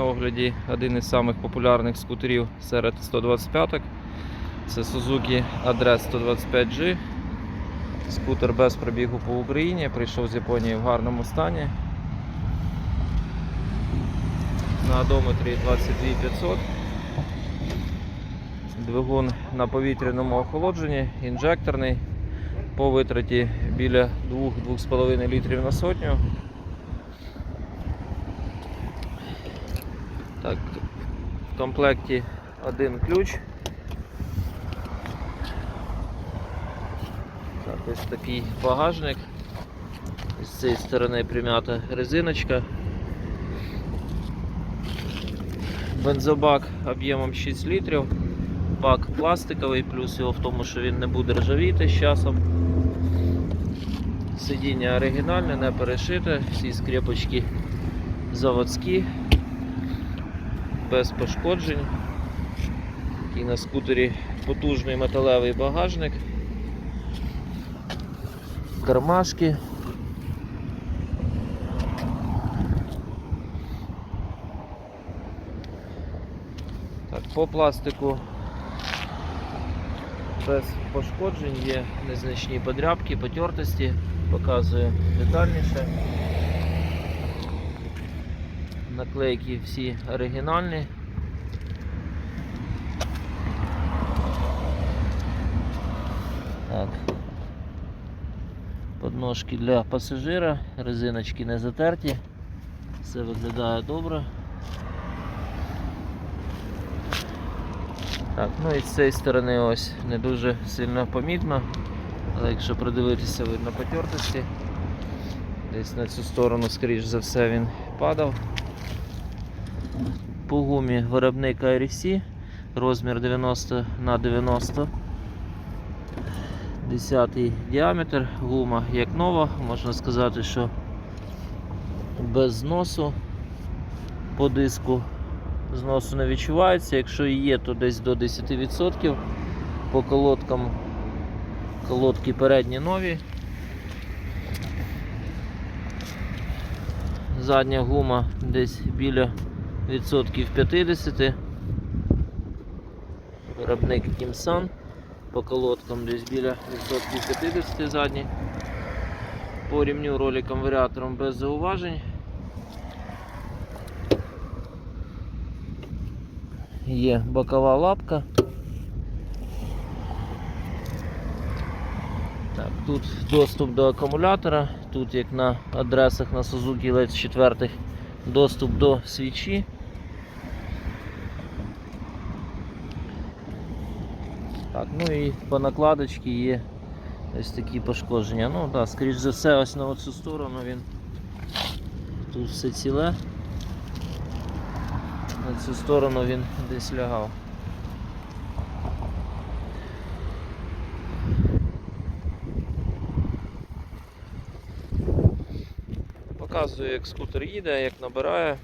на огляді один із самих популярних скутерів серед 125-ок. Це Suzuki Address 125G. Скутер без пробігу по Україні, прийшов з Японії в гарному стані. На одометрі 22500. Двигун на повітряному охолодженні, інжекторний, по витраті біля 2-2,5 літрів на сотню. Так, в комплекті один ключ. Так, ось такий багажник. З цієї сторони прим'ята резиночка. Бензобак об'ємом 6 літрів. Бак пластиковий, плюс його в тому, що він не буде ржавіти з часом. Сидіння оригінальне, не перешите, всі скрепочки заводські, без пошкоджень. Такий на скутері потужний металевий багажник. Кармашки. Так, по пластику без пошкоджень є незначні подрябки, потертості, показую детальніше. Наклейки всі оригінальні. Так. Подножки для пасажира, резиночки не затерті, все виглядає добре. Так, ну і з цієї сторони ось не дуже сильно помітно, але якщо придивитися, видно потертості. Десь на цю сторону, скоріш за все, він падав. По гумі виробник RFC, розмір 90 на 90 10 діаметр, гума як нова, можна сказати, що без зносу по диску зносу не відчувається. Якщо і є, то десь до 10%. По колодкам колодки передні нові. Задня гума десь біля відсотків 50. Виробник Кімсан. По колодкам десь біля відсотків 50 задні. По рівню роликам варіатором без зауважень. Є бокова лапка. Так, Тут доступ до акумулятора, тут як на адресах на Suzuki LED 4 доступ до свічі. Так, ну і по накладочці є ось такі пошкодження. Ну так, да, скоріш за все, ось на оцю сторону він тут все ціле. На цю сторону він десь лягав. Показую, як скутер їде, як набирає.